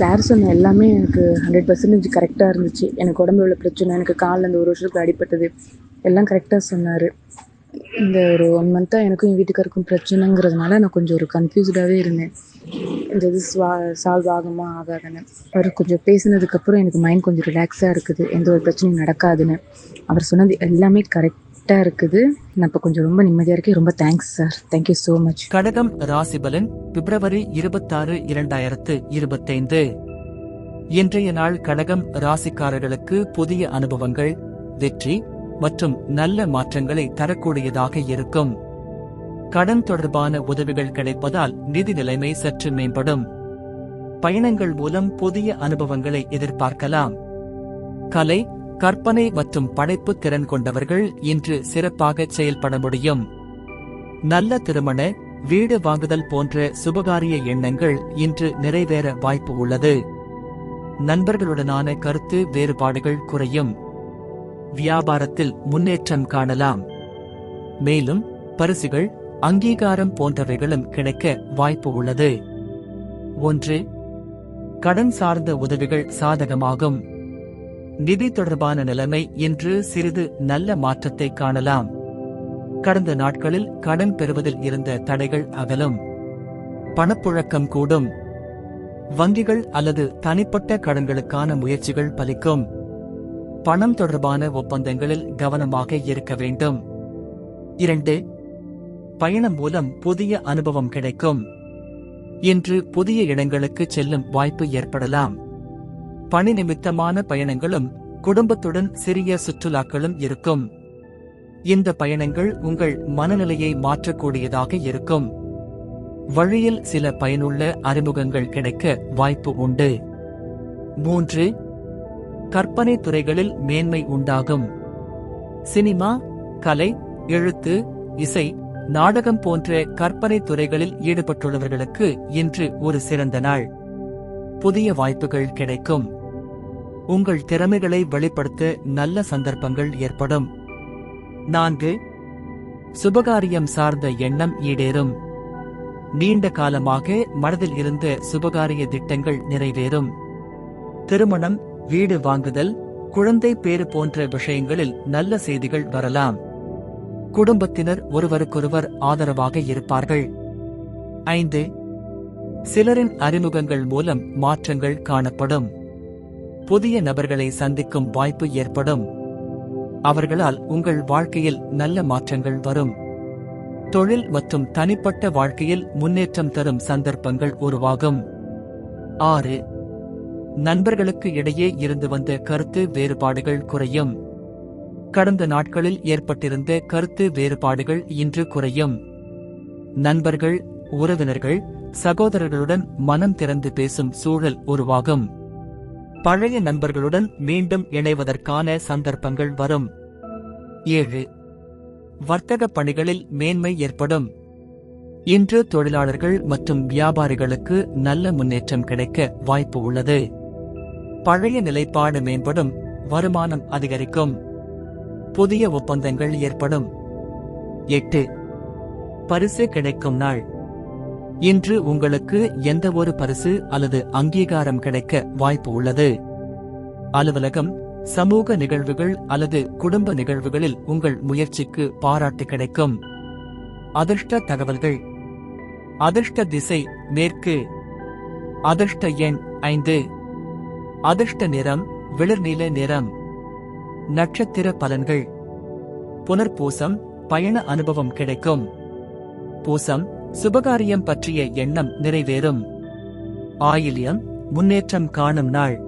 Sir சொன்ன எல்லாமே எனக்கு ஹண்ட்ரட் பர்சன்டேஜ் கரெக்டாக இருந்துச்சு. எனக்கு உடம்புல உள்ள பிரச்சனை எனக்கு காலில் இந்த ஒரு வருஷத்துக்கு அடிப்பட்டது எல்லாம் கரெக்டாக சொன்னார். இந்த ஒரு ஒன் மந்த்தாக எனக்கும் என் வீட்டுக்காருக்கும் பிரச்சனைங்கிறதுனால நான் கொஞ்சம் ஒரு கன்ஃபியூஸ்டாகவே இருந்தேன். இந்த இது ஸ்வா சால்வ் ஆகுமா ஆகாதுன்னு. அவர் கொஞ்சம் பேசினதுக்கப்புறம் எனக்கு மைண்ட் கொஞ்சம் ரிலாக்ஸாக இருக்குது. எந்த ஒரு பிரச்சனையும் நடக்காதுன்னு. அவர் சொன்னது எல்லாமே கரெக்ட் கரெக்டாக இருக்குது. நான் இப்போ கொஞ்சம் ரொம்ப நிம்மதியாக இருக்கேன். ரொம்ப thanks sir thank you so much கடகம் ராசிபலன் பிப்ரவரி இருபத்தாறு இரண்டாயிரத்து இருபத்தைந்து. இன்றைய நாள் கடகம் ராசிக்காரர்களுக்கு புதிய அனுபவங்கள் வெற்றி மற்றும் நல்ல மாற்றங்களை தரக்கூடியதாக இருக்கும். கடன் தொடர்பான உதவிகள் கிடைப்பதால் நிதி நிலைமை சற்று மேம்படும். பயணங்கள் மூலம் புதிய அனுபவங்களை எதிர்பார்க்கலாம். கலை கற்பனை மற்றும் படைப்பு திறன் கொண்டவர்கள் இன்று சிறப்பாக செயல்பட முடியும். நல்ல திருமண வீடு வாங்குதல் போன்ற சுபகாரிய எண்ணங்கள் இன்று நிறைவேற வாய்ப்பு உள்ளது. நண்பர்களுடனான கருத்து வேறுபாடுகள் குறையும். வியாபாரத்தில் முன்னேற்றம் காணலாம். மேலும் பரிசுகள் அங்கீகாரம் போன்றவைகளும் கிடைக்க வாய்ப்பு உள்ளது. ஒன்று கடன் சார்ந்த உதவிகள் சாதகமாகும். நிதி தொடர்பான நிலைமை இன்று சிறிது நல்ல மாற்றத்தை காணலாம். கடந்த நாட்களில் கடன் பெறுவதில் இருந்த தடைகள் அகலும். பணப்புழக்கம் கூடும். வங்கிகள் அல்லது தனிப்பட்ட கடன்களுக்கான முயற்சிகள் பலிக்கும். பணம் தொடர்பான ஒப்பந்தங்களில் கவனமாக இருக்க வேண்டும். இரண்டு பயணம் மூலம் புதிய அனுபவம் கிடைக்கும். இன்று புதிய இடங்களுக்கு செல்லும் வாய்ப்பு ஏற்படலாம். பணி நிமித்தமான பயணங்களும் குடும்பத்துடன் சிறிய சுற்றுலாக்களும் இருக்கும். இந்த பயணங்கள் உங்கள் மனநிலையை மாற்றக்கூடியதாக இருக்கும். வழியில் சில பயனுள்ள அறிமுகங்கள் கிடைக்க வாய்ப்பு உண்டு. மூன்று கற்பனை துறைகளில் மேன்மை உண்டாகும். சினிமா கலை எழுத்து இசை நாடகம் போன்ற கற்பனை துறைகளில் ஈடுபட்டுள்ளவர்களுக்கு இன்று ஒரு சிறந்த நாள். புதிய வாய்ப்புகள் கிடைக்கும். உங்கள் திறமைகளை வெளிப்படுத்த நல்ல சந்தர்ப்பங்கள் ஏற்படும். நான்கு சுபகாரியம் சார்ந்த எண்ணம் ஈடேறும். நீண்ட காலமாக மனதில் இருந்த சுபகாரிய திட்டங்கள் நிறைவேறும். திருமணம் வீடு வாங்குதல் குழந்தை பேறு போன்ற விஷயங்களில் நல்ல செய்திகள் வரலாம். குடும்பத்தினர் ஒருவருக்கொருவர் ஆதரவாக இருப்பார்கள். ஐந்து சிலரின் அறிமுகங்கள் மூலம் மாற்றங்கள் காணப்படும். புதிய நபர்களை சந்திக்கும் வாய்ப்பு ஏற்படும். அவர்களால் உங்கள் வாழ்க்கையில் நல்ல மாற்றங்கள் வரும். தொழில் மற்றும் தனிப்பட்ட வாழ்க்கையில் முன்னேற்றம் தரும் சந்தர்ப்பங்கள் உருவாகும். ஆறு நண்பர்களுக்கு இடையே இருந்து வந்த கருத்து வேறுபாடுகள் குறையும். கடந்த நாட்களில் ஏற்பட்டிருந்த கருத்து வேறுபாடுகள் இன்று குறையும். நண்பர்கள் உறவினர்கள் சகோதரர்களுடன் மனம் திறந்து பேசும் சூழல் உருவாகும். பழைய நண்பர்களுடன் மீண்டும் இணைவதற்கான சந்தர்ப்பங்கள் வரும். ஏழு. வர்த்தக பணிகளில் மேன்மை ஏற்படும். இன்று தொழிலாளர்கள் மற்றும் வியாபாரிகளுக்கு நல்ல முன்னேற்றம் கிடைக்க வாய்ப்பு உள்ளது. பழைய நிலைப்பாடு மேம்படும் வருமானம் அதிகரிக்கும். புதிய ஒப்பந்தங்கள் ஏற்படும். எட்டு. பரிசு கிடைக்கும் நாள். இன்று உங்களுக்கு எந்த ஒரு பரிசு அல்லது அங்கீகாரம் கிடைக்க வாய்ப்பு உள்ளது? அலுவலகம் சமூக நிகழ்வுகள் அல்லது குடும்ப நிகழ்வுகளில் உங்கள் முயற்சிக்கு பாராட்டு கிடைக்கும். அதிர்ஷ்ட தகவல்கள். அதிர்ஷ்ட திசை மேற்கு. அதிர்ஷ்ட எண் ஐந்து. அதிர்ஷ்ட நிறம் வெளிர்நீல நிறம். நட்சத்திர பலன்கள். புனர்பூசம் பயண அனுபவம் கிடைக்கும். பூசம் சுபகாரியம் பற்றிய எண்ணம் நிறைவேறும். ஆயில்யம் முன்னேற்றம் காணும் நாள்.